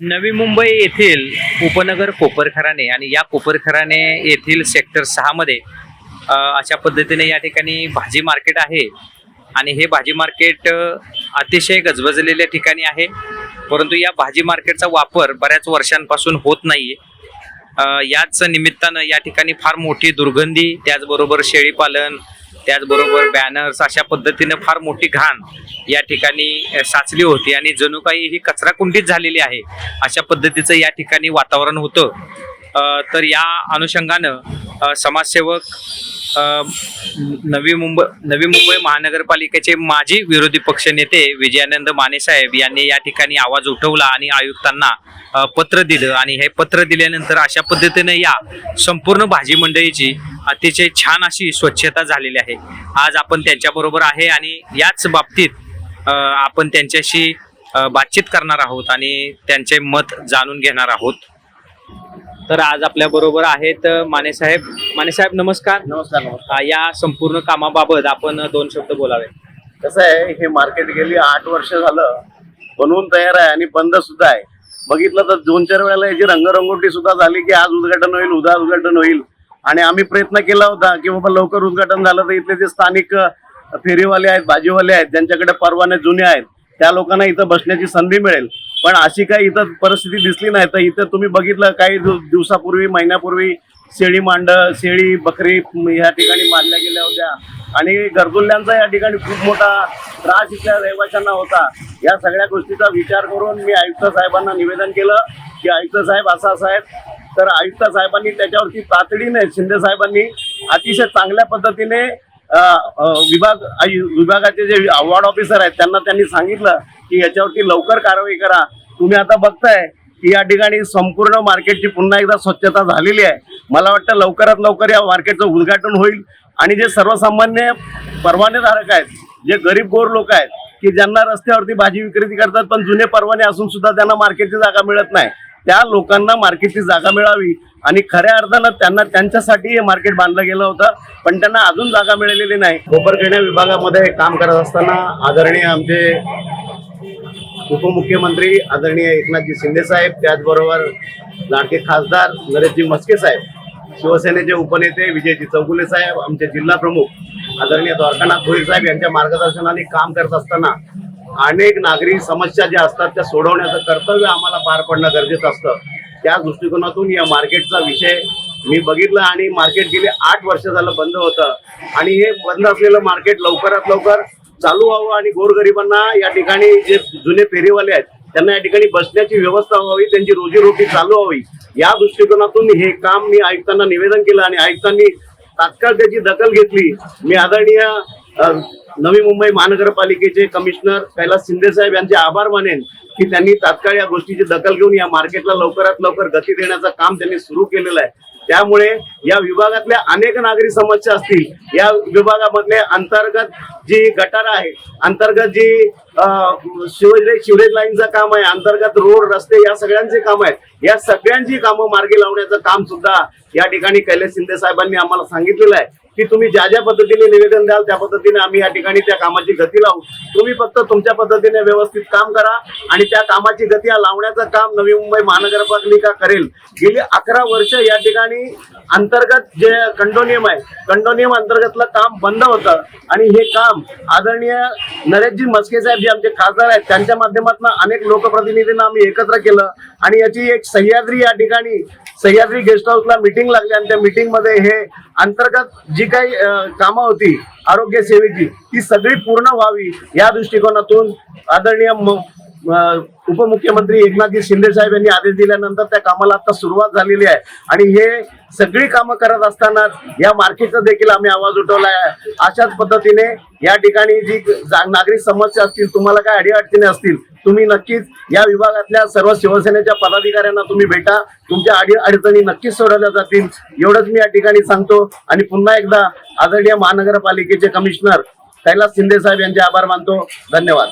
नवी मुंबई येथील उपनगर कोपरखराणे आणि या कोपरखराणे येथील सेक्टर सहामध्ये अशा पद्धतीने या ठिकाणी भाजी मार्केट आहे. आणि हे भाजी मार्केट अतिशय गजबजलेल्या ठिकाणी आहे. परंतु या भाजी मार्केटचा वापर बऱ्याच वर्षांपासून होत नाही याच निमित्तानं या ठिकाणी फार मोठी दुर्गंधी त्याचबरोबर शेळीपालन त्याचबरोबर बॅनर्स अशा पद्धतीनं फार मोठी घाण या ठिकाणी साचली होती आणि जणू काही ही कचराकुंडीत झालेली आहे अशा पद्धतीचं या ठिकाणी वातावरण होतं. तर या अनुषंगानं समाजसेवक नवी मुंबई नवी मुंबई महानगरपालिकेचे माजी विरोधी पक्षनेते विजयानंद मानेसाहेब यांनी या ठिकाणी आवाज उठवला आणि आयुक्तांना पत्र दिलं. आणि हे पत्र दिल्यानंतर अशा पद्धतीने या संपूर्ण भाजी मंडळीची अतिशय छान अशी स्वच्छता झालेली आहे. आज आपण त्यांच्याबरोबर आहे आणि याच बाबतीत आपण त्यांच्याशी बातचीत करणार आहोत आणि त्यांचे मत जाणून घेणार आहोत. तर आज आपल्या बरोबर आहेत मानेसाहेब मानेसाहेब नमस्कार. नमस्कार नमस्कार. या संपूर्ण कामाबाबत आपण दोन शब्द बोलावे. कसं आहे हे मार्केट गेली आठ वर्ष झालं बनवून तयार आहे आणि बंद सुद्धा आहे. बघितलं तर दोन चार वेळेला याची रंगरंगोटी सुद्धा झाली की आज उद्घाटन होईल उद्या उद्घाटन होईल. आणि आम्ही प्रयत्न केला होता की बाबा लवकर उद्घाटन झालं तर इथले जे स्थानिक फेरीवाले आहेत भाजीवाले आहेत ज्यांच्याकडे परवाने जुने आहेत त्या लोकांना इथं बसण्याची संधी मिळेल. पण अशी काही इथं परिस्थिती दिसली नाही. तर इथं तुम्ही बघितलं काही दिवसापूर्वी महिन्यापूर्वी शेळी मांड शेळी बकरी ह्या ठिकाणी मारल्या गेल्या होत्या. आणि गरजुल्ल्यांचा या ठिकाणी खूप मोठा त्रास इथल्या रहिवाशांना होता. या सगळ्या गोष्टीचा विचार करून मी आयुक्त साहेबांना निवेदन केलं की आयुक्त साहेब असं असं तर आयुक्त साहेबांनी त्याच्यावरती तातडीने शिंदे साहेबांनी अतिशय चांगल्या पद्धतीने विभाग आयु- विभागाचे जे वॉर्ड ऑफिसर आहेत त्यांना त्यांनी सांगितलं की याच्यावरती लवकर कारवाई करा. तुम्ही आता बघताय की या ठिकाणी संपूर्ण मार्केटची पुन्हा एकदा स्वच्छता झालेली आहे. मला वाटतं लवकरात लवकर या मार्केटचं उद्घाटन होईल. आणि जे सर्वसामान्य परवानेधारक आहेत जे गरीब गोर लोक आहेत की ज्यांना रस्त्यावरती भाजी विक्री करतात पण जुने परवाने असून सुद्धा त्यांना मार्केटची जागा मिळत नाही. त्या लोकांना मार्केटची जागा मिळावी आणि खऱ्या अर्थानं त्यांना त्यांच्यासाठी हे मार्केट बांधलं गेलं होतं पण त्यांना अजून जागा मिळालेली नाही. कोपरखेड्या विभागामध्ये काम करत असताना आदरणीय आमचे उपमुख्यमंत्री आदरणीय एकनाथजी शिंदे साहेब त्याचबरोबर लाडके खासदार नरेशजी मस्के साहेब शिवसेनेचे उपनेते विजयजी चौगुले साहेब आमचे जिल्हा प्रमुख आदरणीय द्वारकानाथ भोईर साहेब यांच्या मार्गदर्शनाने काम करत असताना अनेक नागरी समस्या ज्या असतात त्या सोडवण्याचं कर्तव्य आम्हाला पार पडणं गरजेचं असतं. त्या दृष्टिकोनातून या मार्केटचा विषय मी बघितला आणि मार्केट गेले आठ वर्ष झालं बंद होतं. आणि हे बंद असलेलं मार्केट लवकरात लवकर चालू व्हावं आणि गोरगरिबांना या ठिकाणी जे जुने फेरीवाले आहेत त्यांना या ठिकाणी बसण्याची व्यवस्था व्हावी त्यांची रोजीरोटी चालू व्हावी. या दृष्टिकोनातून हे काम मी आयुक्तांना निवेदन केलं आणि आयुक्तांनी तात्काळ त्याची दखल घेतली. मी आदरणीय नवी मुंबई महानगरपालिकेचे कमिशनर कैलास शिंदे साहेब यांचे आभार मानेन की त्यांनी तात्काळ या गोष्टीची दखल घेऊन या मार्केटला लवकरात लवकर गती देण्याचं काम त्यांनी सुरू केलेलं आहे. त्यामुळे या विभागातल्या अनेक नागरी समस्या असतील या विभागामधले अंतर्गत जी गटार आहे अंतर्गत जी शिवरेज शिवरेज लाईनचं काम आहे अंतर्गत रोड रस्ते या सगळ्यांचे काम आहेत या सगळ्यांची कामं मार्गी लावण्याचं काम सुद्धा या ठिकाणी कैलास शिंदे साहेबांनी आम्हाला सांगितलेलं आहे. की तुम्ही ज्या ज्या पद्धतीने निवेदन द्याल त्या पद्धतीने आम्ही या ठिकाणी त्या कामाची गती लावू. तुम्ही फक्त तुमच्या पद्धतीने व्यवस्थित काम करा आणि त्या कामाची गती लावण्याचं काम नवी मुंबई महानगरपालिका करेल. गेली अकरा वर्ष या ठिकाणी अंतर्गत जे कंडोनियम आहे कंडोनियम अंतर्गतलं काम बंद होतं. आणि हे काम आदरणीय नरेशजी मस्के साहेब जे आमचे खासदार आहेत त्यांच्या माध्यमातून अनेक लोकप्रतिनिधींना आम्ही एकत्र केलं. आणि याची एक सह्याद्री या ठिकाणी सह्याद्री गेस्ट हाऊसला मिटिंग लागली आणि त्या मिटिंगमध्ये हे अंतर्गत जी काही कामं होती आरोग्य सेवेची ती सगळी पूर्ण व्हावी या दृष्टिकोनातून आदरणीय म- उपमुख्यमंत्री एकनाथजी शिंदे साहेब यांनी आदेश दिल्यानंतर त्या कामाला आता सुरुवात झालेली आहे. आणि हे सगळी कामं करत असताना या मार्केटचा देखील आम्ही आवाज उठवला आहे अशाच पद्धतीने या ठिकाणी जी नागरिक समस्या असतील तुम्हाला काय अडीअडचणी असतील तुम्ही नक्कीच या विभागातल्या सर्व शिवसेनेच्या पदाधिकाऱ्यांना तुम्ही भेटा. तुमच्या अडी अडचणी नक्कीच सोडवल्या जातील. एवढंच मी या ठिकाणी सांगतो. आणि पुन्हा एकदा आदरणीय महानगरपालिकेचे कमिशनर कैलास शिंदे साहेब यांचे आभार मानतो. धन्यवाद.